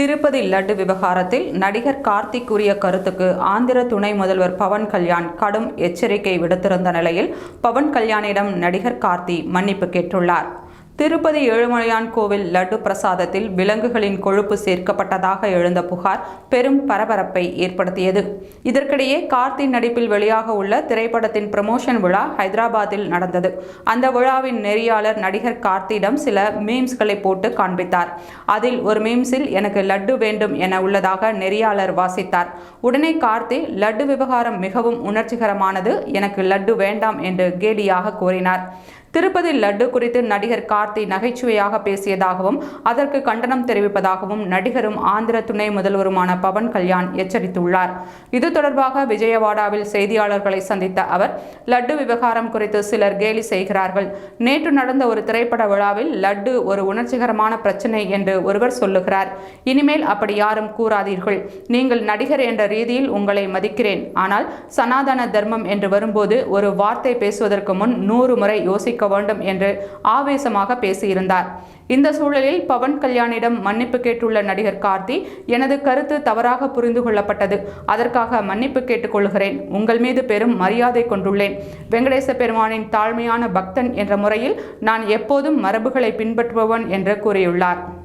திருப்பதி லட்டு விவகாரத்தில் நடிகர் கார்த்திக் கூறிய கருத்துக்கு ஆந்திர துணை முதல்வர் பவன் கல்யாண் கடும் எச்சரிக்கை விடுத்திருந்த நிலையில் பவன் கல்யாணிடம் நடிகர் கார்த்தி மன்னிப்பு கேட்டுள்ளார். திருப்பதி ஏழுமலையான் கோவில் லட்டு பிரசாதத்தில் விலங்குகளின் கொழுப்பு சேர்க்கப்பட்டதாக எழுந்த புகார் பெரும் பரபரப்பை ஏற்படுத்தியது. இதற்கிடையே கார்த்தி நடிப்பில் வெளியாக உள்ள திரைப்படத்தின் ப்ரமோஷன் விழா ஹைதராபாத்தில் நடந்தது. அந்த விழாவின் நெறியாளர் நடிகர் கார்த்தியிடம் சில மீம்ஸ்களை போட்டு காண்பித்தார். அதில் ஒரு மீம்ஸில் எனக்கு லட்டு வேண்டும் என உள்ளதாக நெறியாளர் வாசித்தார். உடனே கார்த்தி லட்டு விவகாரம் மிகவும் உணர்ச்சிகரமானது. எனக்கு லட்டு வேண்டாம் என்று கேலியாக கூறினார். திருப்பதி லட்டு குறித்து நடிகர் கார்த்தி நகைச்சுவையாக பேசியதாகவும் அதற்கு கண்டனம் தெரிவிப்பதாகவும் நடிகரும் ஆந்திர துணை முதல்வருமான பவன் கல்யாண் எச்சரித்துள்ளார். இது தொடர்பாக விஜயவாடாவில் செய்தியாளர்களை சந்தித்த அவர் லட்டு விவகாரம் குறித்து சிலர் கேலி செய்கிறார்கள். நேற்று நடந்த ஒரு திரைப்பட விழாவில் லட்டு ஒரு உணர்ச்சிகரமான பிரச்சனை என்று ஒருவர் சொல்லுகிறார். இனிமேல் அப்படி யாரும் கூறாதீர்கள். நீங்கள் நடிகர் என்ற ரீதியில் உங்களை மதிக்கிறேன். ஆனால் சனாதன தர்மம் என்று வரும்போது ஒரு வார்த்தை பேசுவதற்கு முன் நூறு முறை யோசிக்க வேண்டும் என்று ஆவேசமாக பேசியிருந்தார். இந்த சூழலில் பவன் கல்யாணிடம் மன்னிப்பு கேட்டுள்ள நடிகர் கார்த்தி எனது கருத்து தவறாக புரிந்து கொள்ளப்பட்டது. அதற்காக மன்னிப்பு கேட்டுக்கொள்கிறேன் உங்கள் மீது பெரும் மரியாதை கொண்டுள்ளேன். வெங்கடேச பெருமானின் தாழ்மையான பக்தன் என்ற முறையில் நான் எப்போதும் மரபுகளை பின்பற்றுபவன் என்று கூறியுள்ளார்.